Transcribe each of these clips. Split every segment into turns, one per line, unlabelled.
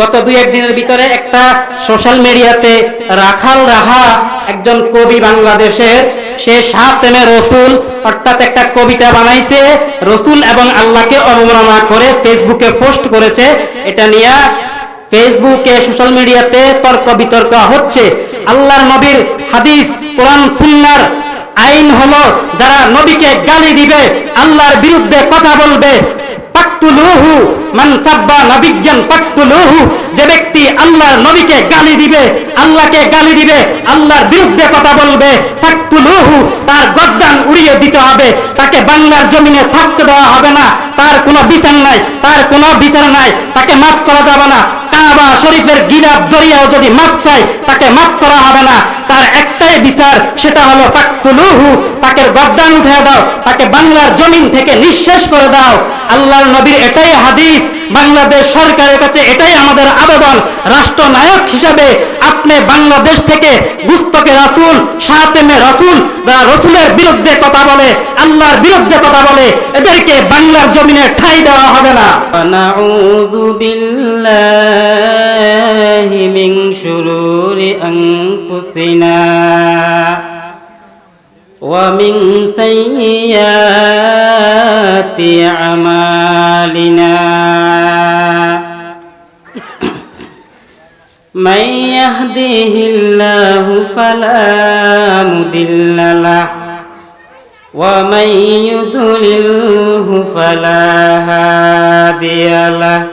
গত দুই একদিনের ভিতরে একটা সোশ্যাল মিডিয়াতে রাখাল রাহা একজন কবি বাংলাদেশের, সে সাতেমে রসুল, অর্থাৎ একটা কবিতা বানাইছে, রসুল এবং আল্লাহকে অবমাননা করে ফেসবুকে পোস্ট করেছে। এটা নিয়ে ফেসবুকে, সোশ্যাল মিডিয়াতে তর্ক বিতর্ক হচ্ছে। আল্লাহর নবীর হাদিস, কোরআন, সুন্নার আইন হলো, যারা নবীকে গালি দিবে, আল্লাহর বিরুদ্ধে কথা বলবে পাক্তুলুহু, মান সাব্বা নবিজ্ঞান পাক্তুলুহু। যে ব্যক্তি আল্লাহর নবীকে গালি দিবে, আল্লাহকে গালি দিবে, আল্লাহর বিরুদ্ধে কথা বলবে, পাক্তুলুহু, তার গদ্দান উড়িয়ে দিতে হবে, তাকে বাংলার জমিনে থাকতে দেওয়া হবে না, তার কোনো বিচার নাই, তার কোনো বিচার নাই, তাকে মাফ করা যাবে না। কাবা শরীফের গিরাব দরিয়াও যদি মাফ চাই তাকে মাফ করা হবে না, তার একটাই বিচার, সেটা হলো তাকতুলুহু তাকে গদ্দান উঠে দাও, তাকে বাংলার জমিন থেকে নিঃশেষ করে দাও। আল্লাহর নবীর এটাই হাদিস, বাংলাদেশ সরকারের কাছে এটাই আমাদের আবেদন। রাষ্ট্রনায়ক হিসাবে আপনি বাংলাদেশ থেকে গুস্তকে রাসুল সাতেমে রাসুল, যারা রসুলের বিরুদ্ধে কথা বলে, আল্লাহর বিরুদ্ধে কথা বলে, এদেরকে বাংলার জমিনে ঠাই দেওয়া হবে না।
بالله من شرور أنفسنا ومن سيئات أعمالنا من يهده الله فلا مضل له ومن يضلله فلا هادي له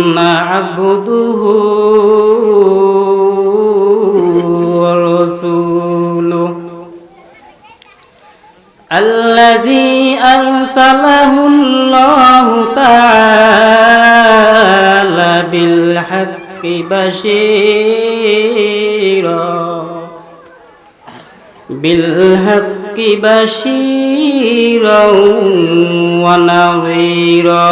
عبده ورسوله. الذي أرسله الله تعالى بالحق بشيرا. بالحق بشيرا ونظيرا.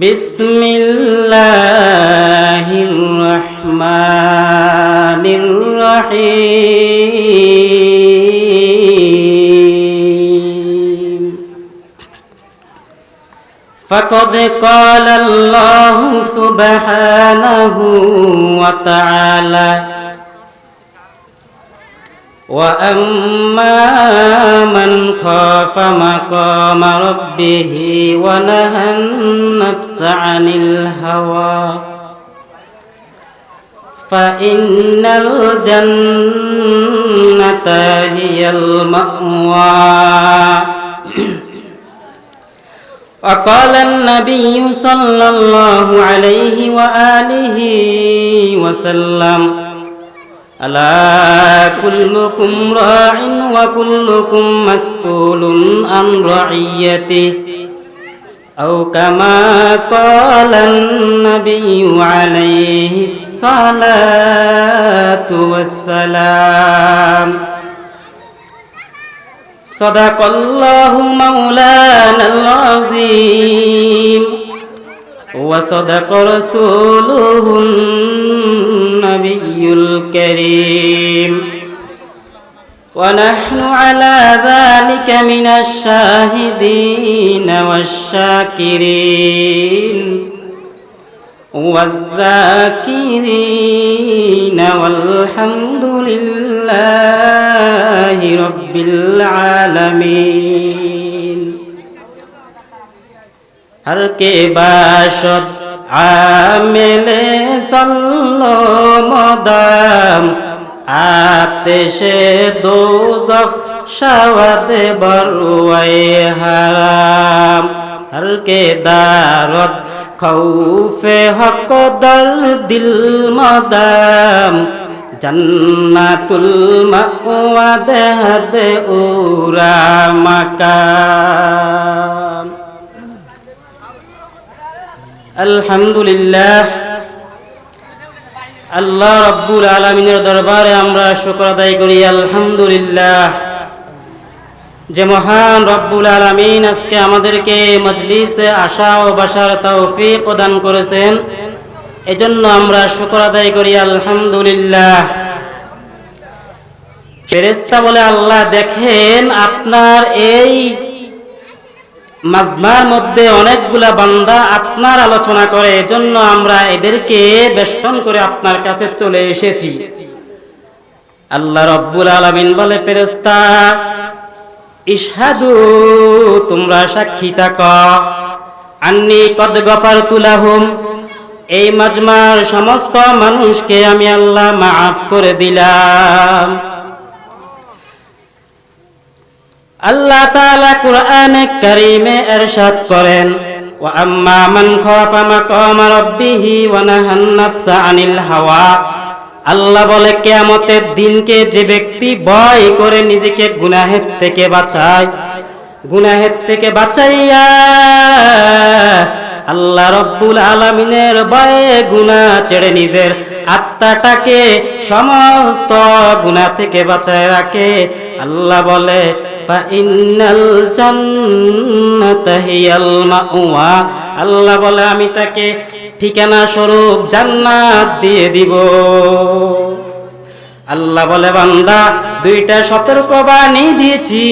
بسم الله الرحمن الرحيم فقد قال الله سبحانه وتعالى وأما من خاف مقام ربه ونهى النفس عن الهوى فإن الجنة هي المأوى. وقال النبي صلى الله عليه وآله وسلم ألا كلكم راع وكلكم مسؤول عن رعيته. أو كما قال النبي عليه الصلاة والسلام. صدق الله مولانا العظيم. وصدق رسوله النبي الكريم ونحن على ذلك من الشاهدين والشاكرين والذاكرين والحمد لله رب العالمين هر کے باشد আমেলে সল্লো মদাম আতেশে দোজখ শাওয়াদে বরুয়াই হারাম। হর কে দারত খৌফে হক দর দিল মদাম। জন্নাতুল মাওয়া দেহদ উরা মাকাম। আলহামদুলিল্লাহ। আল্লাহ রব্বুল আলমিনের দরবারে আমরা শুক্র আদায় করি, আলহামদুলিল্লাহ। যে মহান রব্বুল আলমিন আজকে আমাদেরকে মজলিসে আশা ও বাসার তৌফিক প্রদান করেছেন, এজন্য আমরা শুক্র আদায় করি, আলহামদুলিল্লাহ। ফেরেস্তা বলে, আল্লাহ দেখেন আপনার এই মাজমার মধ্যে অনেকগুলা বান্দা আপনার আলোচনা করে, এজন্য আমরা এদেরকে বেষ্টন করে আপনার কাছে চলে এসেছি। আল্লাহ রব্বুল আলামিন বলে ফেরেস্তা ইশহাদু, তোমরা সাক্ষী থাক। আন্নি কদ গফার তুলাহুম এই মাজমার সমস্ত মানুষকে আমি আল্লাহ মাফ করে দিলাম। আল্লাহ তাআলা কোরআনে কারীমে ইরশাদ করেন, ওয়া আম্মা মান খাফা মাকামা রাব্বিহি ওয়া নাহান নাফসা আনিল হাওয়া। আল্লাহ বলে, কিয়ামতের দিনকে যে ব্যক্তি ভয় করে নিজেকে গুনাহের থেকে বাঁচায়, গুনাহের থেকে বাঁচাইয়া আল্লাহ রব্বুল আলামিনের ভয়ে গুনাহ ছেড়ে নিজের আত্মাটাকে সমস্ত গুনাহ থেকে বাঁচায় রাখে। আল্লাহ বলে আল্লাহ বলে, আমি তাকে ঠিকানা স্বরূপ জান্নাত দিয়ে দিব। আল্লাহ বলে, বান্দা, দুইটা সতর্ক বাণী দিয়েছি।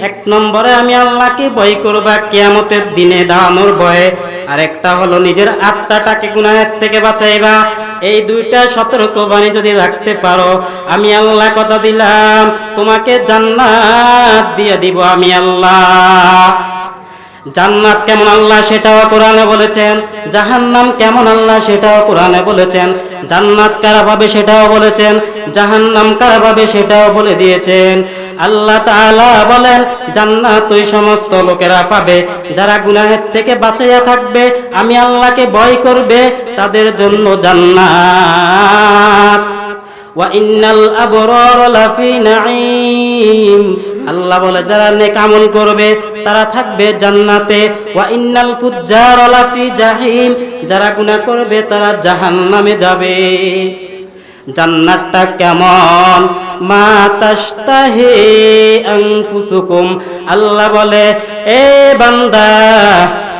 এক নম্বরে, আমি আল্লাহকে ভয় করবা কেয়ামতের দিনে দাঁড়ানোর ভয়ে। আর একটা হলো, নিজের আত্মাটাকে গুনাহের থেকে বাঁচাইবা। এই দুইটা সতর্ক বাণী যদি রাখতে পারো, আমি আল্লাহ কথা দিলাম, তোমাকে জান্নাত দিয়ে দিব আমি আল্লাহ। জান্নাত কেমন আল্লাহ সেটাও কোরআনে বলেছেন, জাহান্নাম কেমন আল্লাহ সেটাও কোরআনে বলেছেন, জান্নাত কারা পাবে সেটাও বলেছেন, জাহান্নাম কারা পাবে সেটাও বলে দিয়েছেন। আল্লাহ তাআলা বলেন, জান্নাত ওই সমস্ত লোকেরা পাবে। যারা গুনাহের থেকে বাঁচাইয়া থাকবে, আমি আল্লাহকে ভয় করবে, তাদের জন্য জান্নাত। ওয়া ইন্নাল আবরার লাফি নাঈম। আল্লাহ বলে, যারা নেক আমল করবে, তারা থাকবে জান্নাতে। ওয়া ইন্নাল ফুজ্জার লাফি জাহিম। যারা গুনাহ করবে, তারা জাহান্নামে যাবে। জান্নাতটা কেমন? মা তাস্তাহে আনফুসুকুম। আল্লাহ বলে, এ বান্দা,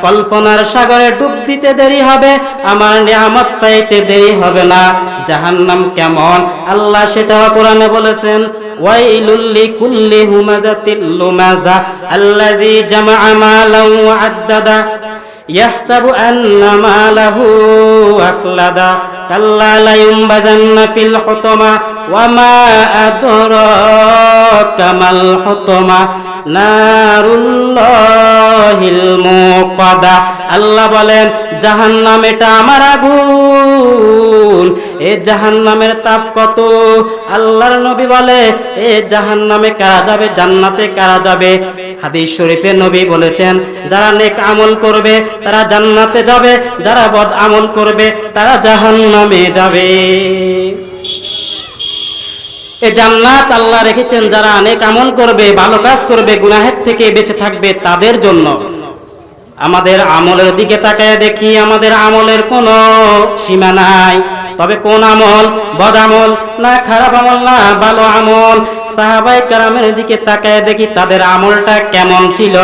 কল্পনার সাগরে ডুব দিতে দেরি হবে, আমার নিয়ামত পাইতে দেরি হবে না। জাহান্নাম কেমন? আল্লাহ সেটাও কোরআনে বলেছেন ওয়াইলুল্লি কুল্লি হুমাজাতিল লুমাজা আল্লাযী জামাআ মালান ওয়া আদ্দাদা। يحسب أن ماله أخلدا كلا لينبذن في الحطمة وما أدراك ما الحطمة. নারুল্লাহিল মুকাদা আল্লাহ বলেন, জাহান্নাম এটা আমার আগুন। এ জাহান্নামের তাপ কত? আল্লাহর নবী বলে, এ জাহান্নামে কারা যাবে? জান্নাতে কারা যাবে? হাদিস শরীফে নবী বলেছেন, যারা নেক আমল করবে, তারা জান্নাতে যাবে। যারা বদ আমল করবে, তারা জাহান্নামে যাবে। এ জান্নাত আল্লাহ রেখেছেন যারা অনেক আমল করবে, ভালো কাজ করবে, গুনাহের থেকে বেঁচে থাকবে তাদের জন্য। আমাদের আমলের দিকে তাকায় দেখি আমাদের আমলের কোনো সীমা নাই। তবে কোন আমল বদ আমল না খারাপ আমল না ভালো আমল? সাহাবাই কারামের দিকে তাকায় দেখি তাদের আমলটা কেমন ছিল।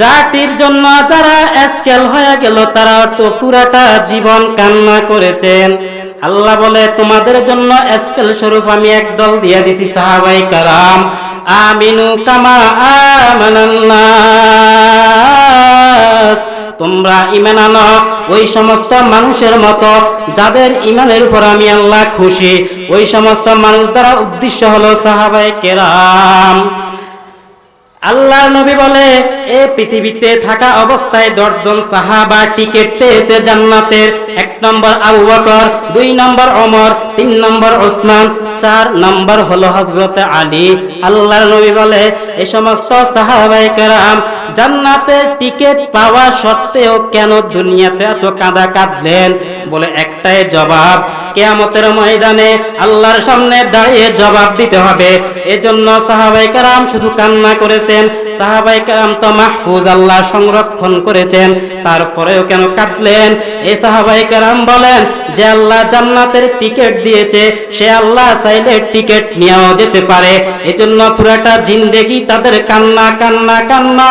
জাতির জন্য যারা স্কেল হয়ে গেল, তারা তো পুরাটা জীবন কান্না করেছেন। আল্লাহ বলে, তোমাদের জন্য স্কেল স্বরূপ আমি একদল দিয়ে দিছি, সাহাবাই কারাম। আমিনু কামা আমানান্নাস। তোমরা ইমান আনো, ওই সমস্ত মানুষের মতো যাদের ইমানের উপর আমি আল্লাহ খুশি, ওই সমস্ত মানুষ দ্বারা উদ্দেশ্য হলো সাহাবাই কেরাম।
আল্লাহ নবী বলে, এ পৃথিবীতে থাকা অবস্থায় দশজন সাহাবা টিকিট পেয়েছে জান্নাতের। এক নম্বর আবু বকর দুই নম্বর অমর তিন নম্বর ওসমান। চার নম্বর হলো হজরত আলী। আল্লাহর নবী বলে এই সমস্ত সাহাবাই কেরাম, জান্নাতের টিকিট পাওয়া সত্ত্বেও কেন দুনিয়াতে এত কাঁদা কাঁদলেন? বলে একটাই জবাব, কেয়ামতের ময়দানে আল্লাহর সামনে দাঁড়িয়ে জবাব দিতে হবে। এজন্য সাহাবাই কারাম শুধু কান্না করেছেন সাহাবাই কারাম তো মাহফুজ আল্লাহ সংরক্ষণ করেছেন, তারপরেও কেন কাঁদলেন? এই সাহাবাই কারাম বলেন, যে আল্লাহ জান্নাতের টিকিট দিয়েছে, সে আল্লাহ চাইলে টিকিট নিয়েও যেতে পারে। এজন্য পুরাটা জিন্দেগি তাদের কান্না কান্না কান্না।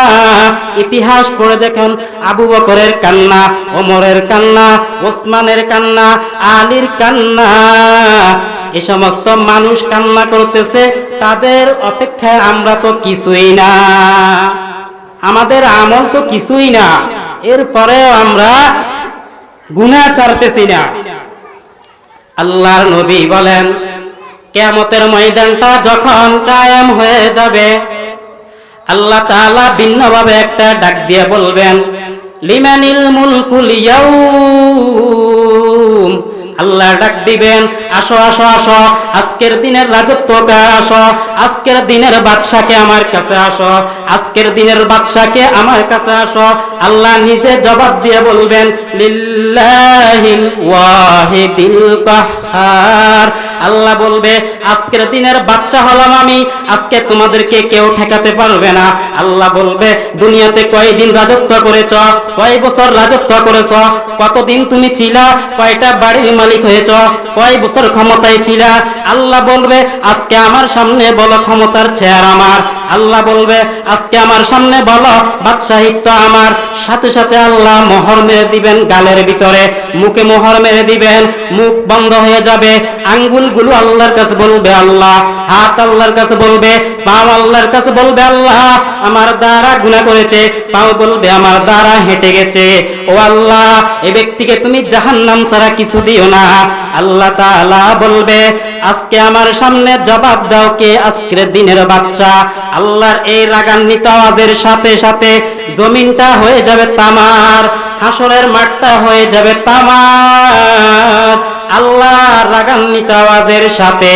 ইতিহাস পড়ে দেখুন, আবু বকরের কান্না, ওমরের কান্না, ওসমানের কান্না, আলীর কান্না। এ সমস্ত মানুষ কান্না করতেছে, তাদের অপেক্ষায় আমরা তো কিছুই না। আমাদের আমল তো কিছুই না। এরপরেও আমরা গুনাহ ছাড়তেছি না। আল্লাহর নবী বলেন কেয়ামতের ময়দানটা যখন কায়েম হয়ে যাবে, আল্লাহ তাআলা ভিন্নভাবে একটা ডাক দিয়ে বলবেন, লিমানিল মুলকুল ইয়াউম? আল্লাহ ডাক দিবেন আসো আসো আসো। আজকের দিনের রাজত্ব কার আসো? আজকের দিনের বাদশাকে আমার কাছে আসো? আজকের দিনের বাদশাকে আমার কাছে আসো? আল্লাহ নিজে জবাব দিয়ে বলবেন, লিল্লাহিল ওয়াহিদিল কাহ্হার আল্লাহ বলবে, আজকের দিনের বাচ্চা হলাম আমি। আজকে তোমাদেরকে কেউ ঠেকাতে পারবে না। আল্লাহ বলবে, দুনিয়াতে কয়দিন রাজত্ব করেছ? কয় বছর রাজত্ব করেছ? কতদিন তুমি ছিলা? কয়টা বাড়ির মালিক হয়েছ? কয় বছর ক্ষমতায় ছিল। আল্লাহ বলবে আজকে আমার সামনে বলো ক্ষমতার চেয়ার আমার। আল্লাহ বলবে, আজকে আমার সামনে বলো বাদশাহিত্য আমার। সাথে সাথে আল্লাহ মোহর মেরে দিবেন গালের ভিতরে। মুখে মোহর মেরে দিবেন, মুখ বন্ধ হয়ে যাবে। আঙ্গুলগুলো আল্লাহর কাছে বলবে, আল্লাহ। হাত আল্লাহর কাছে বলবে, পাও আল্লাহর কাছে বলবে, আল্লাহ। আমার দ্বারা গুনাহ করেছে, পাও বলবে, আমার দ্বারা হেঁটে গেছে। ও আল্লাহ, এ ব্যক্তিকে তুমি জাহান্নাম ছাড়া কিছু দিও না। আল্লাহ তাআলা বলবে আজকে আমার সামনে জবাব দাও কে আজকের দিনের বাচ্চা? আল্লাহর এই রাগান্বিত আওয়াজের সাথে সাথে জমিনটা হয়ে যাবে তামার, হাসরের মাঠটা হয়ে যাবে তামার। আল্লাহ রাগান্বিত আওয়াজের সাথে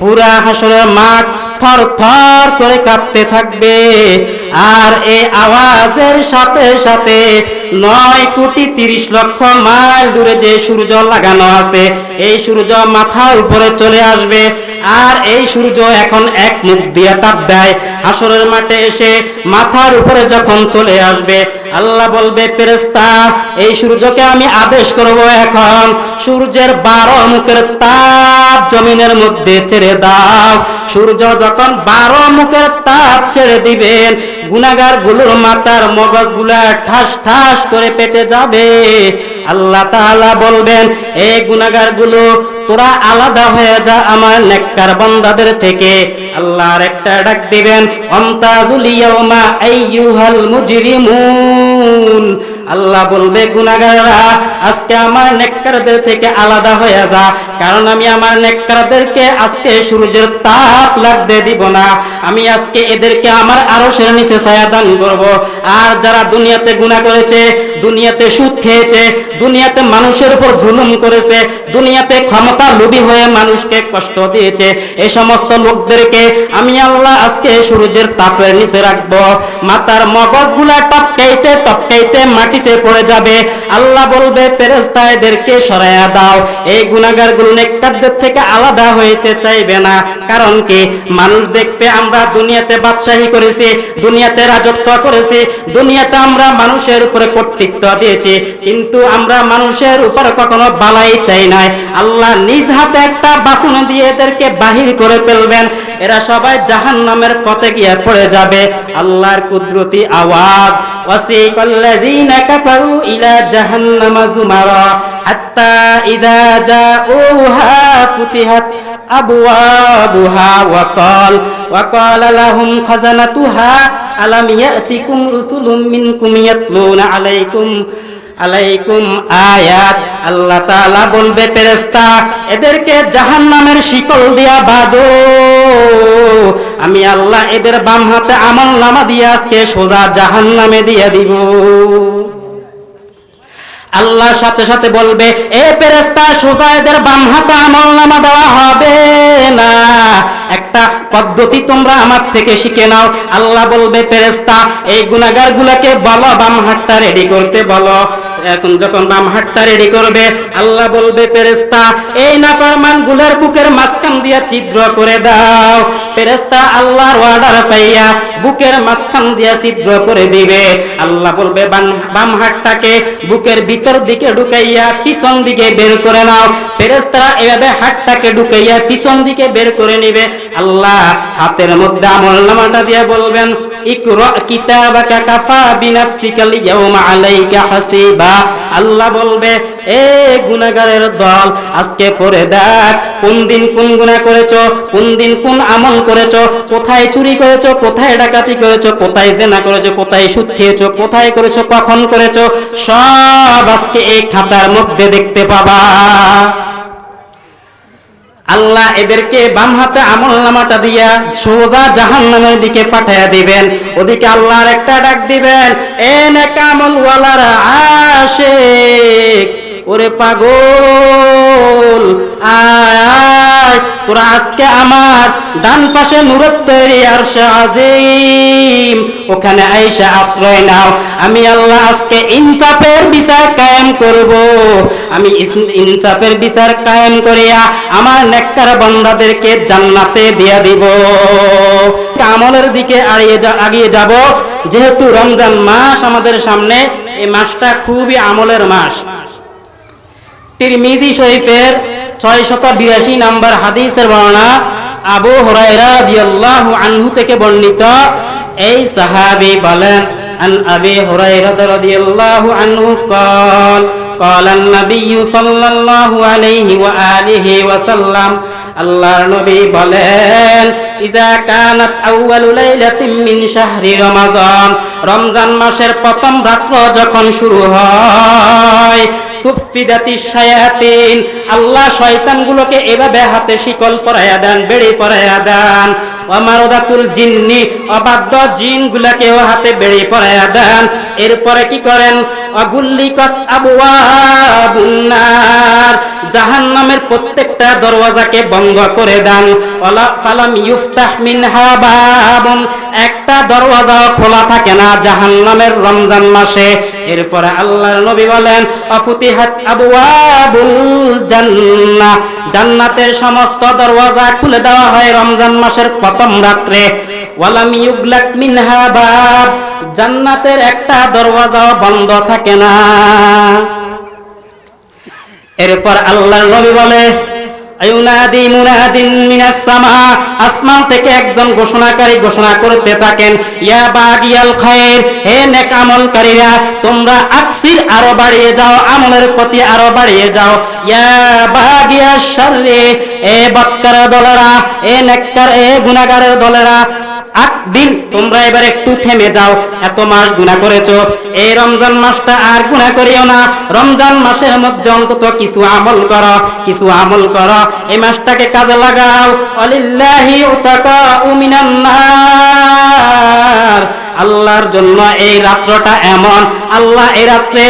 পুরা হাসরের মাঠ থর থর করে কাঁপতে থাকবে। আর এই আওয়াজের সাথে সাথে নয় কোটি তিরিশ লক্ষ মাইল দূরে যে সূর্য লাগানো আছে, এই সূর্য মাথার উপরে চলে আসবে। আর এই সূর্য এখন এক মুখ দিয়ে তাপ দেয়। হাসরের মাঠে এসে মাথার উপরে যখন চলে আসবে, আল্লাহ বলবে ফেরেস্তা এই সূর্যকে আমি আদেশ করব এখন। সূর্যের বারো মুখের তাপ জমিনের মধ্যে ছেড়ে দাও। সূর্য যখন বারো মুখের তাপ ছেড়ে দিবেন গুনাগারগুলোর মাথার মগজগুলা ঠাস ঠাস করে পেটে যাবে। আল্লাহ তাআলা বলবেন এই গুনাগারগুলো তোরা আলাদা হয়ে যা আমার নেককার বান্দাদের থেকে। আল্লাহর একটা ডাক দিবেন, অমতাজুল ইয়াউমা আইয়ুহাল মুজরিমুন। আল্লাহ বলবে গুনাগাররা আজকে আমার নেককারদের থেকে আলাদা হয়ে যা। কারণ আমি আমার নেককারদেরকে আজকে সূর্যের তাপ লাগতে দিব না। আমি আজকে এদেরকে আমার আরশের নিচে ছায়া দান করব। আর যারা দুনিয়াতে গুনাহ করেছে দুনিয়াতে সুদ খেয়েছে, দুনিয়াতে মানুষের উপর জুলুম করেছে, দুনিয়াতে ক্ষমতা লোভী হয়ে মানুষকে কষ্ট দিয়েছে। এই সমস্ত লোকদেরকে আমি আল্লাহ আজকে সূর্যের তাপের নিচে রাখব। মাথার মগজগুলা টপকাইতে টপকাইতে মাটিতে পড়ে যাবে। আল্লাহ বলবে, ফেরেশতা এদেরকে সরাইয়া দাও। এই গুনাহগারগুলো নেককারদের থেকে আলাদা হইতে চাইবে না। কারণ কি? মানুষ দেখবে, আমরা দুনিয়াতে বাদশাহী করেছি, দুনিয়াতে রাজত্ব করেছি, দুনিয়াতে আমরা মানুষের উপরে কর্তৃত্ব দিয়েছি। কিন্তু আমরা মানুষের উপর কখনো বালাই চাই নাই। আল্লাহ নিজ হাতে একটা বাসন দিয়ে এদেরকে বাহির করে ফেলবেন। এরা সবাই জাহান নামের পথে গিয়ে পড়ে যাবে। আল্লাহর কুদরতি আওয়াজ। ওয়াসিকাল্লাযীনা আলাইকুম আল্লাহ বলবে, ফেরেশতা, এদেরকে জাহান্নামের শিকল দিয়া বাঁধো।
আমি আল্লাহ এদের বাম হাতে আমল নামা দিয়ে আজকে সোজা জাহান নামে দিয়ে দিব। আল্লাহর সাথে সাথে বলবে, এ পেরেস্তা সোজা এদের বাম হাতে আমল নামা দেওয়া হবে না। একটা পদ্ধতি তোমরা আমার থেকে শিখে নাও। আল্লাহ বলবে পেরেস্তা এই গুনাগার গুলাকে বলো, বাম হাতটা রেডি করতে বলো। এখন যখন বাম হাতটা রেডি করবে, আল্লাহ বলবে পেরেস্তা এই নাফরমানগুলার বুকের মাঝখান দিয়া ছিদ্র করে দাও। পেরেস্তা আল্লাহর অর্ডার পাইয়া বুকের মাঝখান দিয়া ছিদ্র করে দিবে। আল্লাহ বলবে, বাম- হাতটাকে বুকের ভিতর দিকে ঢুকাইয়া পিছন দিকে বের করে নাও। ফেরেস্তারা এভাবে হাতটাকে ঢুকাইয়া পিছন দিকে বের করে নিবে। আল্লাহ হাতের মধ্যে আমল নামাটা দিয়ে বলবেন ইকরা কিতাবাকা কাফা বিনাফসিকাল ইয়াউমা আলাইকা হাসিবা। আল্লাহ বলবে, এ গুনাহগারের দল, আজকে পড়ে দেখ, কোন দিন কোন গুনাহ করেছ, কোন দিন কোন আমল করেছ, কোথায় চুরি করেছ, কোথায় ডাকাতি করেছ, কোথায় জেনা করেছ, কোথায় সুদ খেয়েছো, কোথায় করেছ, কখন করেছ, সব আজকে এই খাতার মধ্যে দেখতে পাবা। আল্লাহ এদেরকে বাম হাতে আমল নামাটা দিয়া সোজা জাহান নামের দিকে পাঠাইয়া দিবেন। ওদিকে আল্লাহর একটা ডাক দিবেন, এ নেকামল ওয়ালারা আশেক ওরে পাগল, আয় তোরা আজকে আমার ডান পাশে নুরত তৈরি আর আজিম, ওখানে আইসা আশ্রয় নাও। আমি আল্লাহ আজকে ইনসাফের বিচার কায়েম করব। আমি ইনসাফের বিচার কায়েম করিয়া আমার নেককার বান্দাদেরকে জান্নাতে দিয়া দিব। আমলের দিকে আড়িয়ে আগিয়ে যাব। যেহেতু রমজান মাস আমাদের সামনে, এই মাসটা খুবই আমলের মাস। তিরমিজি শরীফের ছয় শত বিরাশি নম্বর হাদিসের বর্ণনা আবু হুরায়রা রাদিয়াল্লাহু আনহু থেকে বর্ণিত এই সাহাবী বলেন আন আবি হুরায়রা রাদিয়াল্লাহু আনহু قال قال النبي صلى الله عليه وآله وسلم আল্লাহর নবী বলেন ইজা কানাত আউয়ালু লাইলাতিন মিন শাহরি রমাজান রমজান মাসের প্রথম রাত্র যখন শুরু হয় সুফিদাতি শায়াতিন আল্লাহ শয়তানগুলোকে এভাবে হাতে শিকল পরাইয়া দেন, বেড়ি পরাইয়া দেন। অমারদাতুল জিন্নি, অবাধ্য জিনগুলোকেও হাতে বেড়ি পরাইয়া দেন। এরপরে কি করেন? আবুয়াবুন্নার জাহান্নামের প্রত্যেকটা দরওয়াজাকে বন্ধ করে দেন। একটা দরওয়াজাও খোলা থাকে না জাহান্নামের রমজান মাসে। এরপরে আল্লাহর নবী বলেন, অফুতিহাত জান্নাতের সমস্ত দরওয়াজা খুলে দেওয়া হয় রমজান মাসের প্রথম রাত্রে। ওয়ালাম ইউগলাক মিনহা বাব। জান্নাতের একটা দরওয়াজাও বন্ধ থাকে না। এরপর আল্লাহর নবী বলে, আয়ুনাদি মুনাদিন মিনাস সামা। আসমান থেকে একজন ঘোষণাকারী ঘোষণা করতে থাকেন, ইয়া বাগিয়াল খায়ের হে নেক আমলকারীরা তোমরা আকসির আরও বাড়িয়ে যাও, আমলের প্রতি আরও বাড়িয়ে যাও। ইয়া বাগিয়া শাররে, এ বক্কার দলেরা, এ নেককার, এ গুনাহগারের দলেরা আট দিন তোমরা এবার একটু থেমে যাও। এত মাস গুণা করেছ। এই রমজান মাসটা আর গুণা করিও না। রমজান মাসের মধ্যে অন্তত কিছু আমল করো, কিছু আমল করো। এই মাসটাকে কাজে লাগাও। অলিল্লাহি উতাকা উমিনান নার। আল্লাহর জন্য এই রাত্রটা এমন। আল্লাহ এই রাত্রে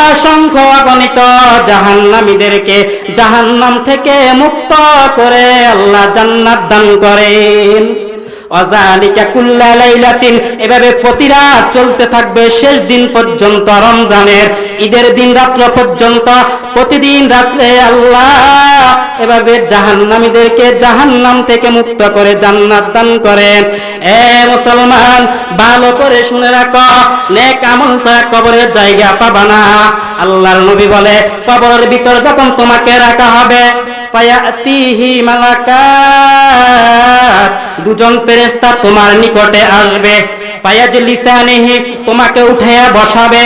অসংখ্য অগণিত জাহান্নামীদেরকে জাহান্নাম থেকে মুক্ত করে আল্লাহ জান্নাত দান করেন। এভাবে প্রতি রাত চলতে থাকবে শেষ দিন পর্যন্ত রমজানের। ঈদের দিন রাত্র পর্যন্ত প্রতিদিন রাত্রে আল্লাহ এভাবে জাহান্নামীদেরকে জাহান্নাম থেকে মুক্ত করে জান্নাত দান করেন। এ মুসলমান, ভালো করে শুনে রাখো, নেক আমল ছাড়া কবরের জায়গা পাবা আল্লাহর নবী বলে, কবরের ভিতর যখন তোমাকে রাখা হবে দুজন ফেরেশতা তোমার নিকটে আসবে। পায়াজ লিসানিহি তোমাকে উঠাইয়া বসাবে।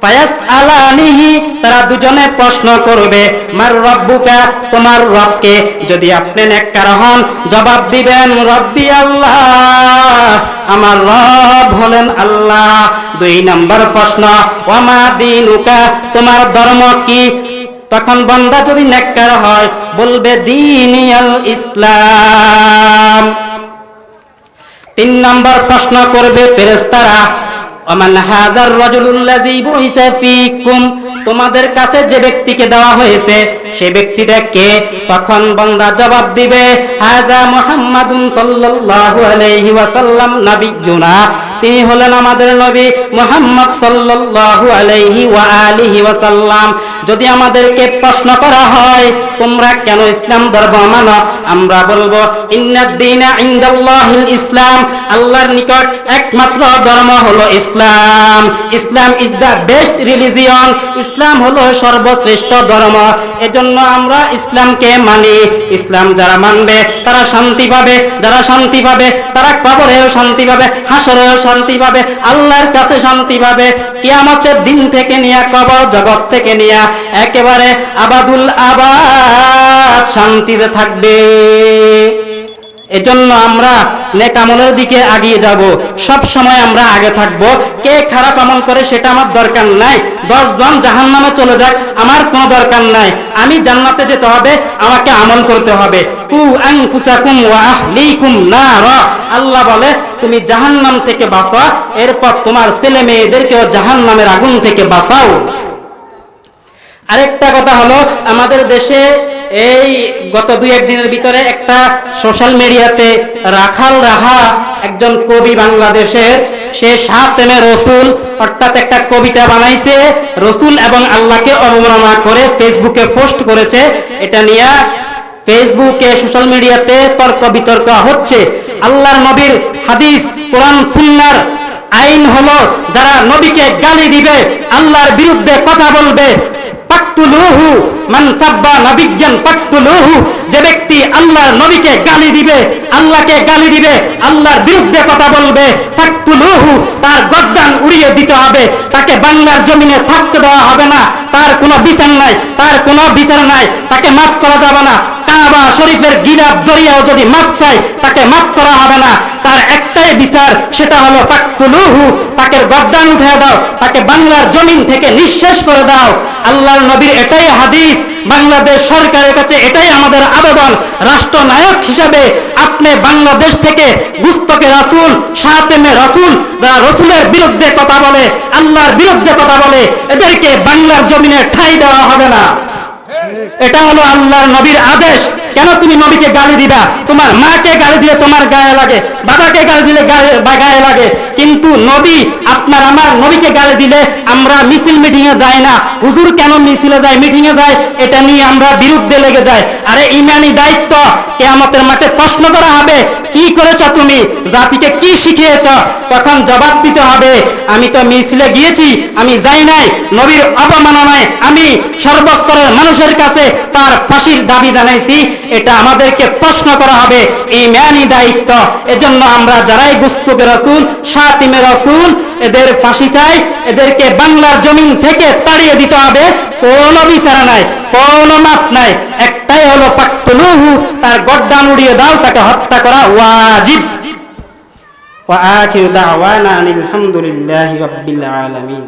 পায়াস আলানিহি তারা দুজনে প্রশ্ন করবে, মার রব্বুকা, তোমার রবকে যদি আপনি নেককার হন? জবাব দিবেন, রব্বি আল্লাহ, আমার রব হলেন আল্লাহ। দুই নম্বর প্রশ্ন ওমা দিনুকা, তোমার ধর্ম কি? তখন বান্দা যদি নেককার হয়, বলবে দিনিয়াল ইসলাম।
তিন নম্বর প্রশ্ন করবে ফেরেশতারা, ওমান হাযার রাজুলুল্লাযী বুইসা ফীকুম? তোমাদের কাছে যে ব্যক্তিকে দেওয়া হয়েছে, সে ব্যক্তিটা কে? তখন বান্দা জবাব দিবে, হাজা মুহাম্মাদুন সাল্লাল্লাহু আলাইহি ওয়াসাল্লাম নবিয়ুনা তিনি হলেন আমাদের নবী মোহাম্মদ সাল্লাল্লাহু আলাইহি ওয়া আলিহি ওয়াসাল্লাম। যদি আমাদেরকে প্রশ্ন করা হয় তোমরা কেন ইসলাম ধর্ম মানো? আমরা বলব ইসলাম। আল্লাহর নিকট একমাত্র ধর্ম হলো Islam. Islam is the best religion Islam হলো সর্বশ্রেষ্ঠ ধর্ম। এজন্য আমরা ইসলামকে মানি। ইসলাম যারা মানবে, তারা শান্তি পাবে। যারা শান্তি পাবে, তারা কবরেও শান্তি পাবে, হাসরেও শান্তি পাবে, আল্লাহর কাছে শান্তি পাবে। কিয়ামতের দিন থেকে নিয়ে, কবর জগৎ থেকে নিয়ে, একেবারে আবাদুল আবাদ। শান্তিতে থাকবে। এজন্য আমরা নেক আমলের দিকে আগিয়ে যাব। সব সময় আমরা আগে থাকব। কে খারাপ আমল করে সেটা আমার দরকার নাই। দশজন জাহান্নামে চলে যাক, আমার কোনো দরকার নাই। আমি জান্নাতে যেতে হবে, আমাকে আমল করতে হবে। আল্লাহ বলে, তুমি জাহান্নাম থেকে বাঁচা এরপর তোমার ছেলে মেয়েদেরকেও জাহান্নামের আগুন থেকে বাঁচাও। আরেকটা কথা হলো, আমাদের দেশে এই গত দুই একদিনের ভিতরে একটা সোশ্যাল মিডিয়াতে রাখাল রাহা একজন কবি বাংলাদেশের, সে সাতেমে রসুল, অর্থাৎ একটা কবিতা বানাইছে, রসুল এবং আল্লাহকে অবমাননা করে ফেসবুকে পোস্ট করেছে। এটা নিয়ে ফেসবুকে, সোশ্যাল মিডিয়াতে তর্ক বিতর্ক হচ্ছে। আল্লাহর নবীর হাদিস, কোরআন, সুন্নার আইন হলো, যারা নবীকে গালি দিবে, আল্লাহর বিরুদ্ধে কথা বলবে পাক্তুলুহু মান সাব্বা নাবিজ্ঞান পাক্তুলুহু যে ব্যক্তি আল্লাহর নবীকে গালি দিবে, আল্লাহকে গালি দিবে, আল্লাহর বিরুদ্ধে কথা বলবে পাক্তুলুহু তার গদ্দান উড়িয়ে দিতে হবে, তাকে বাংলার জমিনে থাকতে দেওয়া হবে না, তার কোনো বিচার নাই, তার কোনো বিচার নাই, তাকে মাফ করা যাবে না কাবা শরীফের গিরাব দরিয়াও যদি মাফ চাই তাকে মাফ করা হবে না। তার একটাই বিচার, সেটা হলো পাক্তুলুহু তাকে গদ্দান উঠে দাও, তাকে বাংলার জমিন থেকে নিঃশেষ করে দাও। আল্লাহর নবীর এটাই হাদিস, বাংলাদেশ সরকারের কাছে এটাই আমাদের আবেদন। রাষ্ট্রনায়ক হিসাবে আপনি বাংলাদেশ থেকে গুস্তকে রাসুল সাতেমে রাসুল, যারা রসুলের বিরুদ্ধে কথা বলে, আল্লাহর বিরুদ্ধে কথা বলে, এদেরকে বাংলার জমিনে ঠাই দেওয়া হবে না। এটা হলো আল্লাহ নবীর আদেশ। কেন তুমি নবীকে গালি দিবা? তোমার মাকে গালি দিলে তোমার গায়ে লাগে, বাবাকে গালি দিলে গায়ে লাগে। কিন্তু নবী, আপনার আমার নবীকে গালি দিলে আমরা মিছিল মিটিং এ যাই না। হুজুর কেন মিছিলে যায় মিটিং এ যায়? এটা নিয়ে আমরা বিরুদ্ধে লেগে যাই। আরে ইমানি দায়িত্ব, কেয়ামতের মাঠে প্রশ্ন করা হবে, কি করেছ তুমি? জাতিকে কি শিখিয়েছ? তখন জবাব দিতে হবে, আমি তো মিছিলে গিয়েছি, আমি যাই নাই, নবীর অবমাননায় আমি সর্বস্তরের মানুষের কাছে তার ফাঁসির দাবি জানাইছি। এটা আমাদেরকে প্রশ্ন করা হবে এই ম্যানই দায়িত্ব এজন্য আমরা যারাই গুস্তুকে রসুল সাতিমে রসুল এদের ফাঁসি চাই এদেরকে বাংলার জমিন থেকে তাড়িয়ে দিতে হবে কোনো বিচার নাই কোনো মাপ নাই একটাই হলো পাক্তুলুহু তার গদ্দান উড়িয়ে দাও তাকে হত্যা করা ওয়াজিব وآخر دعوانا أن الحمد لله رب العالمين